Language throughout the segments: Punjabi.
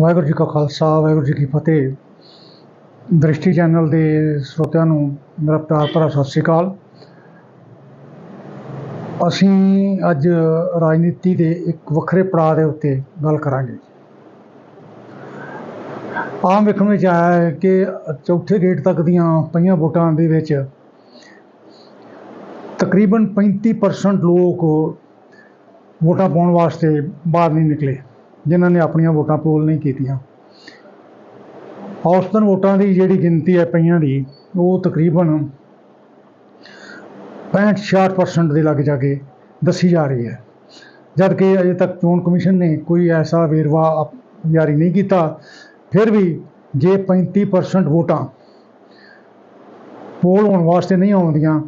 ਵਾਹਿਗੁਰੂ ਜੀ ਕਾ ਖਾਲਸਾ, ਵਾਹਿਗੁਰੂ ਜੀ ਕੀ ਫਤਿਹ। ਦ੍ਰਿਸ਼ਟੀ ਚੈਨਲ ਦੇ ਸਰੋਤਿਆਂ ਨੂੰ ਮੇਰਾ ਪਿਆਰ ਭਰਾ, ਸਤਿ ਸ੍ਰੀ ਅਕਾਲ। ਅਸੀਂ ਅੱਜ ਰਾਜਨੀਤੀ ਦੇ ਇੱਕ ਵੱਖਰੇ ਪੜਾਅ ਦੇ ਉੱਤੇ ਗੱਲ ਕਰਾਂਗੇ। ਆਮ ਵੇਖਣ ਵਿੱਚ ਆਇਆ ਹੈ ਕਿ ਚੌਥੇ ਗੇੜ ਤੱਕ ਦੀਆਂ ਪਈਆਂ ਵੋਟਾਂ ਦੇ ਵਿੱਚ ਤਕਰੀਬਨ 35% ਲੋਕ ਵੋਟਾਂ ਪਾਉਣ ਵਾਸਤੇ ਬਾਹਰ ਨਹੀਂ ਨਿਕਲੇ। ਜਿਨ੍ਹਾਂ ਨੇ ਆਪਣੀਆਂ ਵੋਟਾਂ ਪੋਲ ਨਹੀਂ ਕੀਤੀਆਂ। ਔਸਤਨ ਵੋਟਾਂ ਦੀ ਜਿਹੜੀ ਗਿਣਤੀ ਹੈ ਪਈਆਂ ਦੀ, ਉਹ ਤਕਰੀਬਨ 65-66% ਦੇ ਲੱਗ ਜਾ ਕੇ ਦੱਸੀ ਜਾ ਰਹੀ ਹੈ। ਜਦ ਕਿ ਅਜੇ ਤੱਕ ਚੋਣ ਕਮਿਸ਼ਨ ਨੇ ਕੋਈ ਐਸਾ ਵੇਰਵਾ ਜਾਰੀ ਨਹੀਂ ਕੀਤਾ, ਫਿਰ ਵੀ ਜੇ 35% ਵੋਟਾਂ ਪੋਲ ਹੋਣ ਵਾਸਤੇ ਨਹੀਂ ਆਉਂਦੀਆਂ,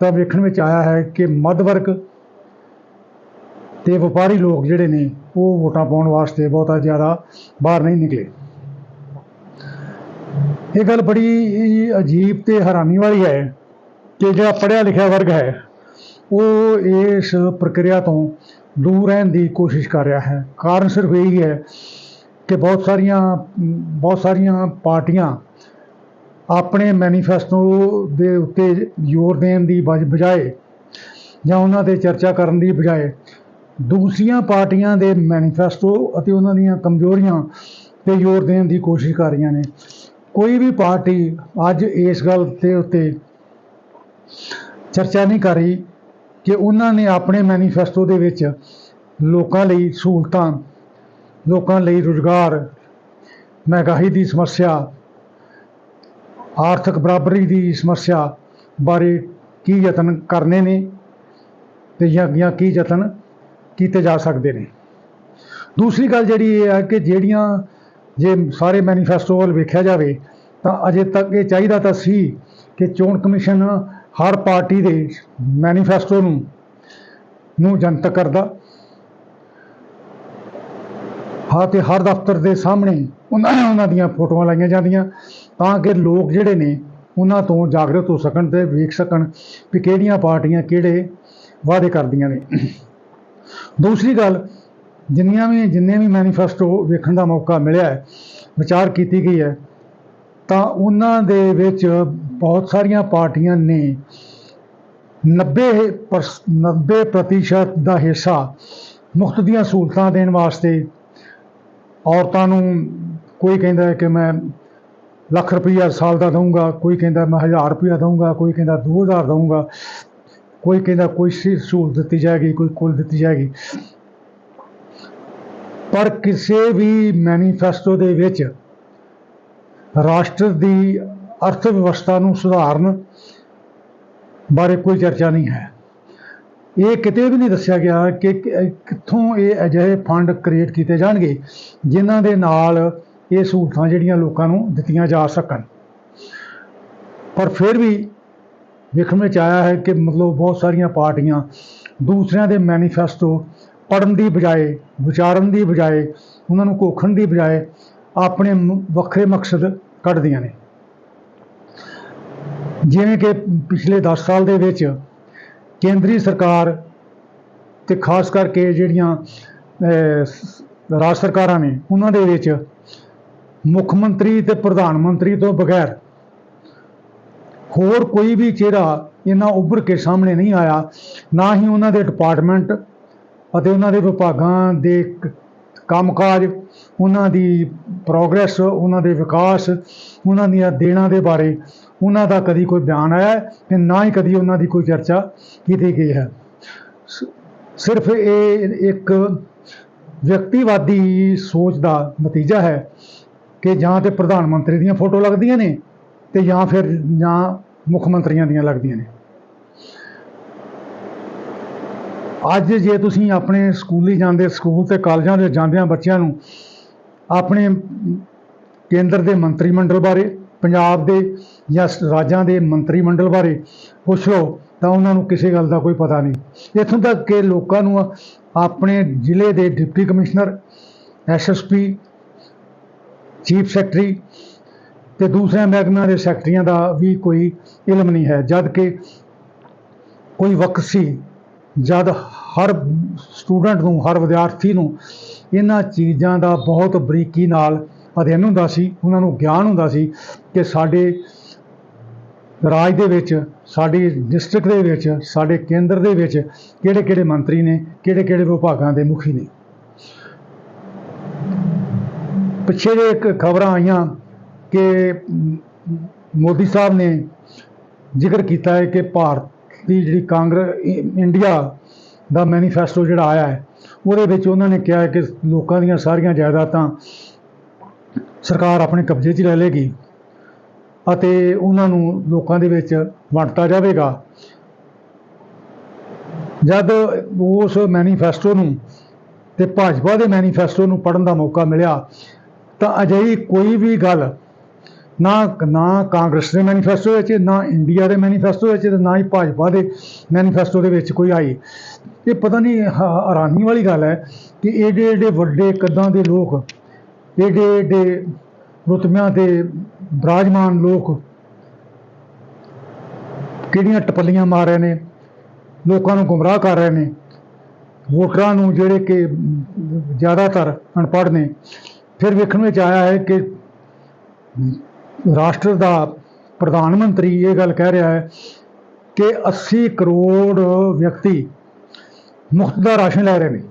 ਤਾਂ ਵੇਖਣ ਵਿੱਚ ਆਇਆ ਹੈ ਕਿ ਮੱਧ ਵਰਗ ਤੇ ਵਪਾਰੀ ਲੋਕ ਜਿਹੜੇ ਨੇ, ਉਹ ਵੋਟਾਂ ਪਾਉਣ ਵਾਸਤੇ ਬਹੁਤਾ ਜ਼ਿਆਦਾ ਬਾਹਰ ਨਹੀਂ ਨਿਕਲੇ। ਇਹ ਗੱਲ ਬੜੀ ਅਜੀਬ ਤੇ ਹੈਰਾਨੀ ਵਾਲੀ ਹੈ ਕਿ ਜਿਹੜਾ ਪੜ੍ਹਿਆ ਲਿਖਿਆ ਵਰਗ ਹੈ, ਉਹ ਇਸ ਪ੍ਰਕਿਰਿਆ ਤੋਂ ਦੂਰ ਰਹਿਣ ਦੀ ਕੋਸ਼ਿਸ਼ ਕਰ ਰਿਹਾ ਹੈ। ਕਾਰਨ ਸਿਰਫ ਇਹੀ ਹੈ ਕਿ ਬਹੁਤ ਸਾਰੀਆਂ ਬਹੁਤ ਸਾਰੀਆਂ ਪਾਰਟੀਆਂ ਆਪਣੇ ਮੈਨੀਫੈਸਟੋ ਦੇ ਉੱਤੇ ਜ਼ੋਰ ਦੇਣ ਦੀ ਬਜ- ਬਜਾਏ ਜਾਂ ਉਹਨਾਂ ਤੇ ਚਰਚਾ ਕਰਨ ਦੀ ਬਜਾਏ ਦੂਸਰੀਆਂ ਪਾਰਟੀਆਂ ਦੇ ਮੈਨੀਫੈਸਟੋ ਅਤੇ ਉਹਨਾਂ ਦੀਆਂ ਕਮਜ਼ੋਰੀਆਂ ਤੇ ਜ਼ੋਰ ਦੇਣ ਦੀ ਕੋਸ਼ਿਸ਼ ਕਰ ਰਹੀਆਂ ਨੇ। ਕੋਈ ਵੀ ਪਾਰਟੀ ਅੱਜ ਇਸ ਗੱਲ ਦੇ ਉੱਤੇ ਚਰਚਾ ਨਹੀਂ ਕਰ ਰਹੀ ਕਿ ਉਹਨਾਂ ਨੇ ਆਪਣੇ ਮੈਨੀਫੈਸਟੋ ਦੇ ਵਿੱਚ ਲੋਕਾਂ ਲਈ ਸਹੂਲਤਾਂ, ਲੋਕਾਂ ਲਈ ਰੁਜ਼ਗਾਰ, ਮਹਿੰਗਾਈ ਦੀ ਸਮੱਸਿਆ, ਆਰਥਿਕ ਬਰਾਬਰੀ ਦੀ ਸਮੱਸਿਆ ਬਾਰੇ ਕੀ ਯਤਨ ਕਰਨੇ ਨੇ ਤੇ ਜਾਂ ਜਾਂ ਕੀ ਯਤਨ ਕੀਤੇ ਜਾ ਸਕਦੇ ਨੇ। ਦੂਸਰੀ ਗੱਲ ਜਿਹੜੀ ਇਹ ਹੈ ਕਿ ਜਿਹੜੀਆਂ ਜੇ ਸਾਰੇ ਮੈਨੀਫੈਸਟੋ ਵੱਲ ਵੇਖਿਆ ਜਾਵੇ, ਤਾਂ ਅਜੇ ਤੱਕ ਇਹ ਚਾਹੀਦਾ ਤਾਂ ਸੀ ਕਿ ਚੋਣ ਕਮਿਸ਼ਨ ਹਰ ਪਾਰਟੀ ਦੇ ਮੈਨੀਫੈਸਟੋ ਨੂੰ ਨੂੰ ਜਨਤਕ ਕਰਦਾ ਹਾਂ ਤੇ ਹਰ ਦਫ਼ਤਰ ਦੇ ਸਾਹਮਣੇ ਉਹਨਾਂ ਉਹਨਾਂ ਦੀਆਂ ਫੋਟੋਆਂ ਲਾਈਆਂ ਜਾਂਦੀਆਂ ਤਾਂ ਕਿ ਲੋਕ ਜਿਹੜੇ ਨੇ ਉਹਨਾਂ ਤੋਂ ਜਾਗਰਤ ਹੋ ਸਕਣ ਤੇ ਵੇਖ ਸਕਣ ਕਿ ਕਿਹੜੀਆਂ ਪਾਰਟੀਆਂ ਕਿਹੜੇ ਵਾਅਦੇ ਕਰਦੀਆਂ ਨੇ। ਦੂਸਰੀ ਗੱਲ, ਜਿੰਨੀਆਂ ਵੀ, ਜਿੰਨੇ ਵੀ ਮੈਨੀਫੈਸਟੋ ਵੇਖਣ ਦਾ ਮੌਕਾ ਮਿਲਿਆ ਹੈ, ਵਿਚਾਰ ਕੀਤੀ ਗਈ ਹੈ, ਤਾਂ ਉਹਨਾਂ ਦੇ ਵਿੱਚ ਬਹੁਤ ਸਾਰੀਆਂ ਪਾਰਟੀਆਂ ਨੇ 90 ਪਰਸ- 90% ਪ੍ਰਤੀਸ਼ਤ ਦਾ ਹਿੱਸਾ ਮੁਫਤ ਦੀਆਂ ਸਹੂਲਤਾਂ ਦੇਣ ਵਾਸਤੇ ਔਰਤਾਂ ਨੂੰ ਕੋਈ ਕਹਿੰਦਾ ਹੈ ਕਿ ਮੈਂ ਲੱਖ ਰੁਪਈਆ ਸਾਲ ਦਾ ਦਊਂਗਾ, ਕੋਈ ਕਹਿੰਦਾ ਮੈਂ 1000 ਰੁਪਈਆ ਦਊਂਗਾ, ਕੋਈ ਕਹਿੰਦਾ 2000 ਦਊਂਗਾ। ਕੋਈ ਕਹਿੰਦਾ ਕੋਈ ਸੀ, ਸਹੂਲਤ ਦਿੱਤੀ ਜਾਏਗੀ, ਕੋਈ ਕੁੱਲ ਦਿੱਤੀ ਜਾਏਗੀ। ਪਰ ਕਿਸੇ ਵੀ ਮੈਨੀਫੈਸਟੋ ਦੇ ਵਿੱਚ ਰਾਸ਼ਟਰ ਦੀ ਅਰਥ ਵਿਵਸਥਾ ਨੂੰ ਸੁਧਾਰਨ ਬਾਰੇ ਕੋਈ ਚਰਚਾ ਨਹੀਂ ਹੈ। ਇਹ ਕਿਤੇ ਵੀ ਨਹੀਂ ਦੱਸਿਆ ਗਿਆ ਕਿ ਕਿ- ਕਿੱਥੋਂ ਇਹ ਅਜਿਹੇ ਫੰਡ ਕ੍ਰੀਏਟ ਕੀਤੇ ਜਾਣਗੇ ਜਿਨ੍ਹਾਂ ਦੇ ਨਾਲ ਇਹ ਸਹੂਲਤਾਂ ਜਿਹੜੀਆਂ ਲੋਕਾਂ ਨੂੰ ਦਿੱਤੀਆਂ ਜਾ ਸਕਣ। ਪਰ ਫਿਰ ਵੀ ਵੇਖਣ ਵਿੱਚ ਆਇਆ ਹੈ ਕਿ ਮਤਲਬ ਬਹੁਤ ਸਾਰੀਆਂ ਪਾਰਟੀਆਂ ਦੂਸਰਿਆਂ ਦੇ ਮੈਨੀਫੈਸਟੋ ਪੜਨ ਦੀ ਬਜਾਏ, ਵਿਚਾਰਨ ਦੀ ਬਜਾਏ, ਉਹਨਾਂ ਨੂੰ ਕੋਖਣ ਦੀ ਬਜਾਏ ਆਪਣੇ ਵੱਖਰੇ ਮਕਸਦ ਕੱਢਦੀਆਂ ਨੇ। ਜਿਵੇਂ ਕਿ ਪਿਛਲੇ 10 ਸਾਲ ਦੇ ਵਿੱਚ ਕੇਂਦਰੀ ਸਰਕਾਰ ਤੇ ਖਾਸ ਕਰਕੇ ਜਿਹੜੀਆਂ ਰਾਜ ਸਰਕਾਰਾਂ ਨੇ, ਉਹਨਾਂ ਦੇ ਵਿੱਚ ਮੁੱਖ ਮੰਤਰੀ ਤੇ ਪ੍ਰਧਾਨ ਮੰਤਰੀ ਤੋਂ ਬਗੈਰ ਹੋਰ ਕੋਈ ਵੀ ਚਿਹਰਾ ਇਹਨਾਂ ਉੱਭਰ ਕੇ ਸਾਹਮਣੇ ਨਹੀਂ ਆਇਆ, ਨਾ ਹੀ ਉਹਨਾਂ ਦੇ ਡਿਪਾਰਟਮੈਂਟ ਅਤੇ ਉਹਨਾਂ ਦੇ ਵਿਭਾਗਾਂ ਦੇ ਕੰਮਕਾਜ, ਉਹਨਾਂ ਦੀ ਪ੍ਰੋਗਰੈਸ ਉਹਨਾਂ ਦੇ ਵਿਕਾਸ, ਉਹਨਾਂ ਦੀਆਂ ਦੇਣਾਂ ਦੇ ਬਾਰੇ ਉਹਨਾਂ ਦਾ ਕਦੀ ਕੋਈ ਬਿਆਨ ਆਇਆ ਹੈ ਤੇ ਨਾ ਹੀ ਕਦੀ ਉਹਨਾਂ ਦੀ ਕੋਈ ਚਰਚਾ ਕੀਤੀ ਗਈ ਹੈ। ਸਿਰਫ ਇਹ ਇੱਕ ਵਿਅਕਤੀਵਾਦੀ ਸੋਚ ਦਾ ਨਤੀਜਾ ਹੈ ਕਿ ਜਾਂ ਤੇ ਪ੍ਰਧਾਨ ਮੰਤਰੀ ਦੀਆਂ ਫੋਟੋ ਲੱਗਦੀਆਂ ਨੇ ਤੇ ਜਾਂ ਫਿਰ ਜਾਂ ਮੁੱਖ ਮੰਤਰੀਆਂ ਦੀਆਂ ਲੱਗਦੀਆਂ ਨੇ। ਅੱਜ ਜੇ ਤੁਸੀਂ ਆਪਣੇ ਸਕੂਲੀ ਜਾਂਦੇ, ਸਕੂਲ ਤੇ ਕਾਲਜਾਂ ਦੇ ਜਾਂਦਿਆਂ ਬੱਚਿਆਂ ਨੂੰ ਆਪਣੇ ਕੇਂਦਰ ਦੇ ਮੰਤਰੀ ਮੰਡਲ ਬਾਰੇ, ਪੰਜਾਬ ਦੇ ਜਾਂ ਰਾਜਾਂ ਦੇ ਮੰਤਰੀ ਮੰਡਲ ਬਾਰੇ ਪੁੱਛ ਲਓ, ਤਾਂ ਉਹਨਾਂ ਨੂੰ ਕਿਸੇ ਗੱਲ ਦਾ ਕੋਈ ਪਤਾ ਨਹੀਂ। ਇੱਥੋਂ ਤੱਕ ਕਿ ਲੋਕਾਂ ਨੂੰ ਆਪਣੇ ਜ਼ਿਲ੍ਹੇ ਦੇ deputy commissioner SSP chief secretary ਤੇ ਦੂਸਰੇ ਮਹਿਕਮਿਆਂ ਦੇ ਸੈਕਟਰੀਆਂ ਦਾ ਵੀ ਕੋਈ ਇਲਮ ਨਹੀਂ ਹੈ, ਜਦ ਕਿ ਕੋਈ ਵਕਤ ਸੀ ਜਦ ਹਰ ਸਟੂਡੈਂਟ ਨੂੰ, ਹਰ ਵਿਦਿਆਰਥੀ ਨੂੰ ਇਹਨਾਂ ਚੀਜ਼ਾਂ ਦਾ ਬਹੁਤ ਬਰੀਕੀ ਨਾਲ ਅਧਿਐਨ ਹੁੰਦਾ ਸੀ, ਉਹਨਾਂ ਨੂੰ ਗਿਆਨ ਹੁੰਦਾ ਸੀ ਕਿ ਸਾਡੇ ਰਾਜ ਦੇ ਵਿੱਚ, ਸਾਡੀ ਡਿਸਟ੍ਰਿਕਟ ਦੇ ਵਿੱਚ, ਸਾਡੇ ਕੇਂਦਰ ਦੇ ਵਿੱਚ ਕਿਹੜੇ ਕਿਹੜੇ ਮੰਤਰੀ ਨੇ ਕਿਹੜੇ ਕਿਹੜੇ ਵਿਭਾਗਾਂ ਦੇ ਮੁਖੀ ਨੇ। ਪਿੱਛੇ ਜੇ ਇੱਕ ਖਬਰਾਂ ਆਈਆਂ ਕਿ ਮੋਦੀ ਸਾਹਿਬ ਨੇ ਜ਼ਿਕਰ ਕੀਤਾ ਹੈ ਕਿ ਭਾਰਤ ਦੀ ਜਿਹੜੀ ਕਾਂਗਰਸ ਇੰਡੀਆ ਦਾ ਮੈਨੀਫੈਸਟੋ ਜਿਹੜਾ ਆਇਆ ਹੈ, ਉਹਦੇ ਵਿੱਚ ਉਹਨਾਂ ਨੇ ਕਿਹਾ ਕਿ ਲੋਕਾਂ ਦੀਆਂ ਸਾਰੀਆਂ ਜਾਇਦਾਦਾਂ ਸਰਕਾਰ ਆਪਣੇ ਕਬਜ਼ੇ 'ਚ ਲੈ ਲੇਗੀ ਅਤੇ ਉਹਨਾਂ ਨੂੰ ਲੋਕਾਂ ਦੇ ਵਿੱਚ ਵੰਡਤਾ ਜਾਵੇਗਾ। ਜਦ ਉਸ ਮੈਨੀਫੈਸਟੋ ਨੂੰ ਤੇ ਭਾਜਪਾ ਦੇ ਮੈਨੀਫੈਸਟੋ ਨੂੰ ਪੜ੍ਹਨ ਦਾ ਮੌਕਾ ਮਿਲਿਆ, ਤਾਂ ਅਜਿਹੀ ਕੋਈ ਵੀ ਗੱਲ ਨਾ ਨਾ ਕਾਂਗਰਸ ਦੇ ਮੈਨੀਫੈਸਟੋ ਵਿੱਚ, ਨਾ ਇੰਡੀਆ ਦੇ ਮੈਨੀਫੈਸਟੋ ਵਿੱਚ ਤੇ ਨਾ ਹੀ ਭਾਜਪਾ ਦੇ ਮੈਨੀਫੈਸਟੋ ਦੇ ਵਿੱਚ ਕੋਈ ਆਈ। ਇਹ ਪਤਾ ਨਹੀਂ ਹੈਰਾਨੀ ਵਾਲੀ ਗੱਲ ਹੈ ਕਿ ਏਡੇ ਏਡੇ ਵੱਡੇ ਕੱਦਾਂ ਦੇ ਲੋਕ, ਏਡੇ ਏਡੇ ਰੁਤਬਿਆਂ ਤੇ ਬਰਾਜਮਾਨ ਲੋਕ ਕਿਹੜੀਆਂ ਟਪਲੀਆਂ ਮਾਰ ਰਹੇ ਨੇ, ਲੋਕਾਂ ਨੂੰ ਗੁੰਮਰਾਹ ਕਰ ਰਹੇ ਨੇ, ਵੋਟਰਾਂ ਨੂੰ ਜਿਹੜੇ ਕਿ ਜ਼ਿਆਦਾਤਰ ਅਨਪੜ੍ਹ ਨੇ। ਫਿਰ ਵੇਖਣ ਵਿੱਚ ਆਇਆ ਹੈ ਕਿ ਰਾਸ਼ਟਰ ਦਾ ਪ੍ਰਧਾਨ ਮੰਤਰੀ ਇਹ ਗੱਲ ਕਹਿ ਰਿਹਾ ਹੈ ਕਿ 80 ਕਰੋੜ ਵਿਅਕਤੀ ਮੁਫਤ ਦਾ ਰਾਸ਼ਨ ਲੈ ਰਹੇ ਨੇ।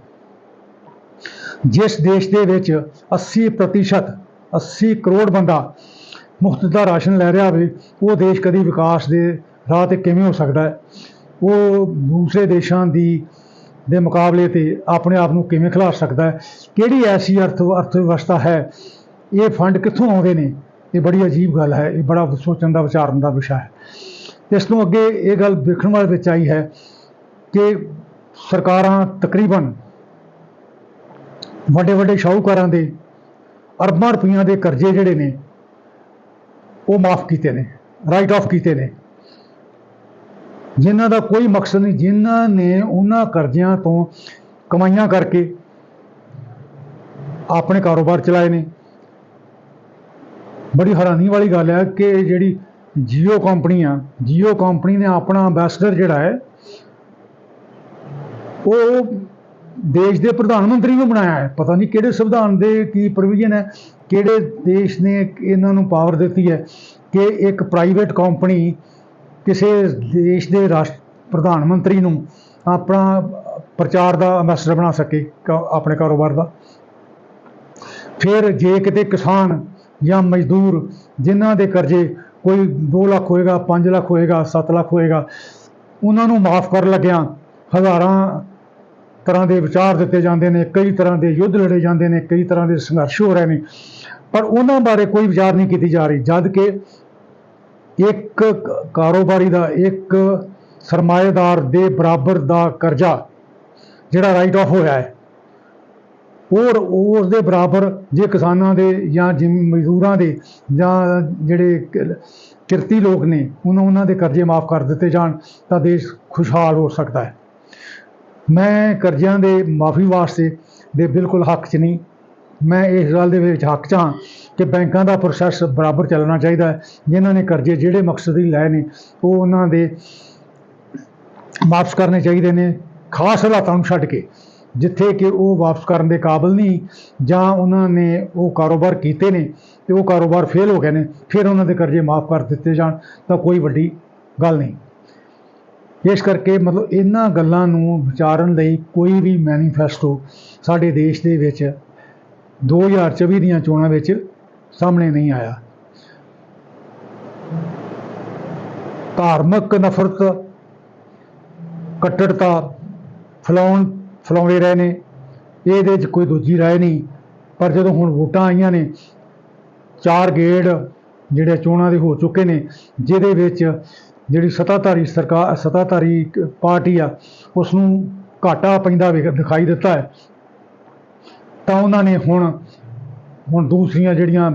ਜਿਸ ਦੇਸ਼ ਦੇ ਵਿੱਚ 80% ਪ੍ਰਤੀਸ਼ਤ 80 ਕਰੋੜ ਬੰਦਾ ਮੁਫਤ ਦਾ ਰਾਸ਼ਨ ਲੈ ਰਿਹਾ ਹੋਵੇ, ਉਹ ਦੇਸ਼ ਕਦੀ ਵਿਕਾਸ ਦੇ ਰਾਹ ਤੇ ਕਿਵੇਂ ਹੋ ਸਕਦਾ ਹੈ? ਉਹ ਦੂਸਰੇ ਦੇਸ਼ਾਂ ਦੀ, ਦੇ ਮੁਕਾਬਲੇ ਤੇ ਆਪਣੇ ਆਪ ਨੂੰ ਕਿਵੇਂ ਖਿਲਾਰ ਸਕਦਾ ਹੈ? ਕਿਹੜੀ ਐਸੀ ਅਰਥ ਅਰਥ ਵਿਵਸਥਾ ਹੈ? ਇਹ ਫੰਡ ਕਿੱਥੋਂ ਆਉਂਦੇ ਨੇ? ਇਹ ਬੜੀ ਅਜੀਬ ਗੱਲ ਹੈ, ਇਹ ਬੜਾ ਸੋਚਣ ਦਾ, ਵਿਚਾਰਨ ਦਾ ਵਿਸ਼ਾ ਹੈ। ਇਸ ਤੋਂ ਅੱਗੇ ਇਹ ਗੱਲ ਵੇਖਣ ਵਾਲੇ ਵਿੱਚ ਆਈ ਹੈ ਕਿ ਸਰਕਾਰਾਂ ਤਕਰੀਬਨ ਵੱਡੇ ਵੱਡੇ ਸ਼ਾਹੂਕਾਰਾਂ ਦੇ ਅਰਬਾਂ ਰੁਪਈਆਂ ਦੇ ਕਰਜ਼ੇ ਜਿਹੜੇ ਨੇ, ਉਹ ਮਾਫ ਕੀਤੇ ਨੇ ਰਾਈਟ ਆਫ ਕੀਤੇ ਨੇ। ਜਿਨ੍ਹਾਂ ਦਾ ਕੋਈ ਮਕਸਦ ਨਹੀਂ, ਜਿਨ੍ਹਾਂ ਨੇ ਉਹਨਾਂ ਕਰਜ਼ਿਆਂ ਤੋਂ ਕਮਾਈਆਂ ਕਰਕੇ ਆਪਣੇ ਕਾਰੋਬਾਰ ਚਲਾਏ ਨੇ ਬੜੀ ਹੈਰਾਨੀ ਵਾਲੀ ਗੱਲ ਹੈ ਕਿ ਜਿਹੜੀ ਜੀਓ ਕੰਪਨੀ ਆ, ਜੀਓ ਕੰਪਨੀ ਨੇ ਆਪਣਾ ਐਂਬੈਸਡਰ ਜਿਹੜਾ ਹੈ, ਉਹ ਦੇਸ਼ ਦੇ ਪ੍ਰਧਾਨ ਮੰਤਰੀ ਨੂੰ ਬਣਾਇਆ ਹੈ। ਪਤਾ ਨਹੀਂ ਕਿਹੜੇ ਸੰਵਿਧਾਨ ਦੇ ਕੀ ਪ੍ਰੋਵੀਜ਼ਨ ਹੈ, ਕਿਹੜੇ ਦੇਸ਼ ਨੇ ਇਹਨਾਂ ਨੂੰ ਪਾਵਰ ਦਿੱਤੀ ਹੈ ਕਿ ਇੱਕ ਪ੍ਰਾਈਵੇਟ ਕੰਪਨੀ ਕਿਸੇ ਦੇਸ਼ ਦੇ ਰਾਸ਼ਟਰ ਪ੍ਰਧਾਨ ਮੰਤਰੀ ਨੂੰ ਆਪਣਾ ਪ੍ਰਚਾਰ ਦਾ ਐਂਬੈਸਡਰ ਬਣਾ ਸਕੇ ਆਪਣੇ ਕਾਰੋਬਾਰ ਦਾ। ਫਿਰ ਜੇ ਕਿਤੇ ਕਿਸਾਨ ਜਾਂ ਮਜ਼ਦੂਰ ਜਿਨ੍ਹਾਂ ਦੇ ਕਰਜ਼ੇ ਕੋਈ 2 ਲੱਖ ਹੋਏਗਾ 5 ਲੱਖ ਹੋਏਗਾ 7 ਲੱਖ ਹੋਏਗਾ, ਉਹਨਾਂ ਨੂੰ ਮਾਫ ਕਰਨ ਲੱਗਿਆਂ ਹਜ਼ਾਰਾਂ ਤਰ੍ਹਾਂ ਦੇ ਵਿਚਾਰ ਦਿੱਤੇ ਜਾਂਦੇ ਨੇ, ਕਈ ਤਰ੍ਹਾਂ ਦੇ ਯੁੱਧ ਲੜੇ ਜਾਂਦੇ ਨੇ, ਕਈ ਤਰ੍ਹਾਂ ਦੇ ਸੰਘਰਸ਼ ਹੋ ਰਹੇ ਨੇ। ਪਰ ਉਹਨਾਂ ਬਾਰੇ ਕੋਈ ਵਿਚਾਰ ਨਹੀਂ ਕੀਤੀ ਜਾ ਰਹੀ, ਜਦ ਕਿ ਇੱਕ ਕਾਰੋਬਾਰੀ ਦਾ, ਇੱਕ ਸਰਮਾਏਦਾਰ ਦੇ ਬਰਾਬਰ ਦਾ ਕਰਜ਼ਾ ਜਿਹੜਾ ਰਾਈਟ ਆਫ ਹੋਇਆ ਹੈ। ਔਰ ਉਸ ਦੇ ਬਰਾਬਰ ਜੇ ਕਿਸਾਨਾਂ ਦੇ ਜਾਂ ਜਿਮ, ਮਜ਼ਦੂਰਾਂ ਦੇ ਜਾਂ ਜਿਹੜੇ ਕਿਰਤੀ ਲੋਕ ਨੇ ਉਹਨਾਂ ਉਹਨਾਂ ਦੇ ਕਰਜ਼ੇ ਮਾਫ ਕਰ ਦਿੱਤੇ ਜਾਣ, ਤਾਂ ਦੇਸ਼ ਖੁਸ਼ਹਾਲ ਹੋ ਸਕਦਾ ਹੈ। ਮੈਂ ਕਰਜ਼ਿਆਂ ਦੇ ਮਾਫੀ ਵਾਸਤੇ ਦੇ ਬਿਲਕੁਲ ਹੱਕ 'ਚ ਨਹੀਂ। ਮੈਂ ਇਸ ਗੱਲ ਦੇ ਵਿੱਚ ਹੱਕ 'ਚ ਹਾਂ ਕਿ ਬੈਂਕਾਂ ਦਾ ਪ੍ਰੋਸੈਸ ਬਰਾਬਰ ਚੱਲਣਾ ਚਾਹੀਦਾ ਹੈ। ਜਿਨ੍ਹਾਂ ਨੇ ਕਰਜ਼ੇ ਜਿਹੜੇ ਮਕਸਦ ਲਈ ਲਏ ਨੇ, ਉਹ ਉਹਨਾਂ ਦੇ ਵਾਪਸ ਕਰਨੇ ਚਾਹੀਦੇ ਨੇ, ਖਾਸ ਹਾਲਾਤਾਂ ਨੂੰ ਛੱਡ ਕੇ। ਜਿੱਥੇ ਕਿ ਉਹ ਵਾਪਸ ਕਰਨ ਦੇ ਕਾਬਿਲ ਨਹੀਂ, ਜਾਂ ਉਹਨਾਂ ਨੇ ਉਹ ਕਾਰੋਬਾਰ ਕੀਤੇ ਨੇ ਤੇ ਉਹ ਕਾਰੋਬਾਰ ਫੇਲ ਹੋ ਗਏ ਨੇ, ਫਿਰ ਉਹਨਾਂ ਦੇ ਕਰਜ਼ੇ ਮਾਫ ਕਰ ਦਿੱਤੇ ਜਾਣ, ਤਾਂ ਕੋਈ ਵੱਡੀ ਗੱਲ ਨਹੀਂ। ਇਸ ਕਰਕੇ ਮਤਲਬ ਇਹਨਾਂ ਗੱਲਾਂ ਨੂੰ ਵਿਚਾਰਨ ਲਈ ਕੋਈ ਵੀ ਮੈਨੀਫੈਸਟੋ ਸਾਡੇ ਦੇਸ਼ ਦੇ ਵਿੱਚ 2024 ਦੀਆਂ ਚੋਣਾਂ ਵਿੱਚ ਸਾਹਮਣੇ ਨਹੀਂ ਆਇਆ। ਧਾਰਮਿਕ ਨਫ਼ਰਤ, ਕੱਟੜਤਾ, ਫਲਾਉਣ ਫਲਾਉਂਦੇ ਰਹੇ ਨੇ। ਇਹਦੇ ਵਿੱਚ ਕੋਈ ਦੂਜੀ ਰਾਏ ਨਹੀਂ। ਪਰ ਜਦੋਂ ਹੁਣ ਵੋਟਾਂ ਆਈਆਂ ਨੇ, ਚਾਰ ਗੇੜ ਜਿਹੜੇ ਚੋਣਾਂ ਦੇ ਹੋ ਚੁੱਕੇ ਨੇ, ਜਿਹਦੇ ਵਿੱਚ ਜਿਹੜੀ ਸੱਤਾਧਾਰੀ ਸਰਕਾਰ, ਸੱਤਾਧਾਰੀ ਪਾਰਟੀ ਆ ਉਸ ਨੂੰ ਘਾਟਾ ਪੈਂਦਾ ਵੇਖ- ਦਿਖਾਈ ਦਿੱਤਾ ਹੈ। ਤਾਂ ਉਹਨਾਂ ਨੇ ਹੁਣ ਹੁਣ ਦੂਸਰੀਆਂ ਜਿਹੜੀਆਂ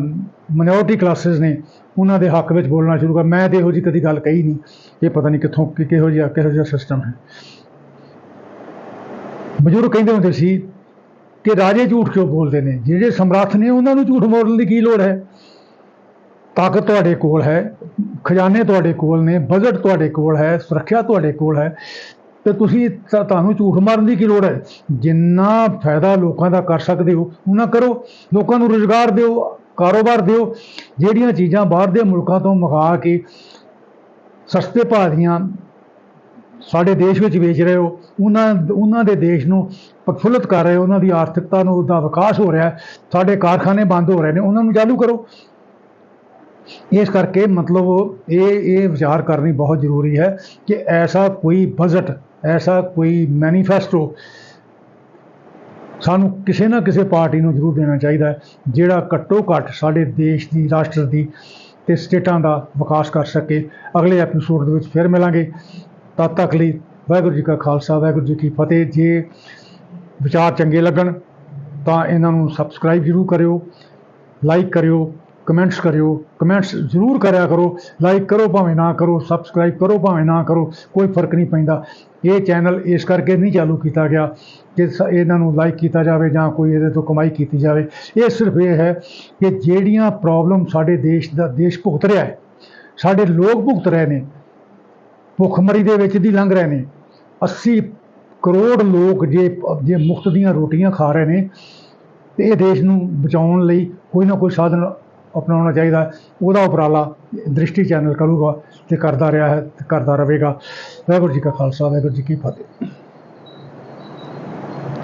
ਮਿਨੋਰਟੀ ਕਲਾਸਿਸ ਨੇ, ਉਹਨਾਂ ਦੇ ਹੱਕ ਵਿੱਚ ਬੋਲਣਾ ਸ਼ੁਰੂ ਕਰ ਮੈਂ ਤੇ ਇਹੋ ਜੀ ਕਦੀ ਗੱਲ ਕਹੀ ਨਹੀਂ। ਇਹ ਪਤਾ ਨਹੀਂ ਕਿੱਥੋਂ ਕਿ, ਕਿਹੋ ਜਿਹਾ ਕਿਹੋ ਜਿਹਾ ਸਿਸਟਮ ਹੈ। ਬਜ਼ੁਰਗ ਕਹਿੰਦੇ ਹੁੰਦੇ ਸੀ ਕਿ ਰਾਜੇ ਝੂਠ ਕਿਉਂ ਬੋਲਦੇ ਨੇ? ਜਿਹੜੇ ਸਮਰੱਥ ਨੇ, ਉਹਨਾਂ ਨੂੰ ਝੂਠ ਬੋਲਣ ਦੀ ਕੀ ਲੋੜ ਹੈ? ਤਾਕਤ ਤੁਹਾਡੇ ਕੋਲ ਹੈ, ਖਜ਼ਾਨੇ ਤੁਹਾਡੇ ਕੋਲ ਨੇ, ਬਜਟ ਤੁਹਾਡੇ ਕੋਲ ਹੈ, ਸੁਰੱਖਿਆ ਤੁਹਾਡੇ ਕੋਲ ਹੈ, ਤੇ ਤੁਸੀਂ ਤਾਂ- ਤੁਹਾਨੂੰ ਝੂਠ ਮਾਰਨ ਦੀ ਕੀ ਲੋੜ ਹੈ? ਜਿੰਨਾ ਫਾਇਦਾ ਲੋਕਾਂ ਦਾ ਕਰ ਸਕਦੇ ਹੋ ਉਹਨਾਂ ਕਰੋ। ਲੋਕਾਂ ਨੂੰ ਰੁਜ਼ਗਾਰ ਦਿਓ, ਕਾਰੋਬਾਰ ਦਿਓ। ਜਿਹੜੀਆਂ ਚੀਜ਼ਾਂ ਬਾਹਰ ਦੇ ਮੁਲਕਾਂ ਤੋਂ ਮੰਗਾ ਕੇ ਸਸਤੇ ਭਾਅ ਦੀਆਂ ਸਾਡੇ ਦੇਸ਼ ਵਿੱਚ ਵੇਚ ਰਹੇ ਹੋ, ਉਹਨਾਂ ਉਹਨਾਂ ਦੇ ਦੇਸ਼ ਨੂੰ ਪ੍ਰਫੁੱਲਤ ਕਰ ਰਹੇ ਹੋ, ਉਹਨਾਂ ਦੀ ਆਰਥਿਕਤਾ ਨੂੰ ਉਹਦਾ ਵਿਕਾਸ ਹੋ ਰਿਹਾ ਸਾਡੇ ਕਾਰਖਾਨੇ ਬੰਦ ਹੋ ਰਹੇ ਨੇ, ਉਹਨਾਂ ਨੂੰ ਚਾਲੂ ਕਰੋ। ਇਸ ਕਰਕੇ ਮਤਲਬ ਇਹ ਇਹ ਵਿਚਾਰ ਕਰਨੀ ਬਹੁਤ ਜ਼ਰੂਰੀ ਹੈ ਕਿ ਐਸਾ ਕੋਈ ਬਜਟ, ਐਸਾ ਕੋਈ ਮੈਨੀਫੈਸਟੋ ਸਾਨੂੰ ਕਿਸੇ ਨਾ ਕਿਸੇ ਪਾਰਟੀ ਨੂੰ ਜ਼ਰੂਰ ਦੇਣਾ ਚਾਹੀਦਾ ਹੈ, ਜਿਹੜਾ ਘੱਟੋ ਘੱਟ ਸਾਡੇ ਦੇਸ਼ ਦੀ, ਰਾਸ਼ਟਰ ਦੀ ਤੇ ਸਟੇਟਾਂ ਦਾ ਵਿਕਾਸ ਕਰ ਸਕੇ। ਅਗਲੇ ਐਪੀਸੋਡ ਦੇ ਵਿੱਚ ਫਿਰ ਮਿਲਾਂਗੇ। ਤਦ ਤੱਕ ਲਈ ਵਾਹਿਗੁਰੂ ਜੀ ਕਾ ਖਾਲਸਾ, ਵਾਹਿਗੁਰੂ ਜੀ ਕੀ ਫਤਿਹ। ਜੇ ਵਿਚਾਰ ਚੰਗੇ ਲੱਗਣ, ਤਾਂ ਇਹਨਾਂ ਨੂੰ ਸਬਸਕ੍ਰਾਈਬ ਜ਼ਰੂਰ ਕਰਿਓ ਲਾਈਕ ਕਰਿਓ ਕਮੈਂਟਸ ਕਰਿਓ ਕਮੈਂਟਸ ਜ਼ਰੂਰ ਕਰਿਆ ਕਰੋ। ਲਾਈਕ ਕਰੋ ਭਾਵੇਂ ਨਾ ਕਰੋ ਸਬਸਕ੍ਰਾਈਬ ਕਰੋ ਭਾਵੇਂ ਨਾ ਕਰੋ, ਕੋਈ ਫ਼ਰਕ ਨਹੀਂ ਪੈਂਦਾ। ਇਹ ਚੈਨਲ ਇਸ ਕਰਕੇ ਨਹੀਂ ਚਾਲੂ ਕੀਤਾ ਗਿਆ ਕਿ ਇਹਨਾਂ ਨੂੰ ਲਾਈਕ ਕੀਤਾ ਜਾਵੇ ਜਾਂ ਕੋਈ ਇਹਦੇ ਤੋਂ ਕਮਾਈ ਕੀਤੀ ਜਾਵੇ। ਇਹ ਸਿਰਫ ਇਹ ਹੈ ਕਿ ਜਿਹੜੀਆਂ ਪ੍ਰੋਬਲਮ ਸਾਡੇ ਦੇਸ਼ ਦਾ, ਦੇਸ਼ ਭੁਗਤ ਰਿਹਾ ਹੈ, ਸਾਡੇ ਲੋਕ ਭੁਗਤ ਰਹੇ ਨੇ ਭੁੱਖਮਰੀ ਦੇ ਵਿੱਚ ਦੀ ਲੰਘ ਰਹੇ ਨੇ। 80 ਕਰੋੜ ਲੋਕ ਜੇ ਜੇ ਮੁਫਤ ਦੀਆਂ ਰੋਟੀਆਂ ਖਾ ਰਹੇ ਨੇ, ਤੇ ਇਹ ਦੇਸ਼ ਨੂੰ ਬਚਾਉਣ ਲਈ ਕੋਈ ਨਾ ਕੋਈ ਸਾਧਨ ਅਪਣਾਉਣਾ ਚਾਹੀਦਾ। ਉਹਦਾ ਉਪਰਾਲਾ ਦ੍ਰਿਸ਼ਟੀ ਚੈਨਲ ਕਰੂਗਾ ਤੇ ਕਰਦਾ ਰਿਹਾ ਹੈ ਤੇ ਕਰਦਾ ਰਹੇਗਾ। ਵਾਹਿਗੁਰੂ ਜੀ ਕਾ ਖਾਲਸਾ, ਵਾਹਿਗੁਰੂ ਜੀ ਕੀ ਫਤਿਹ।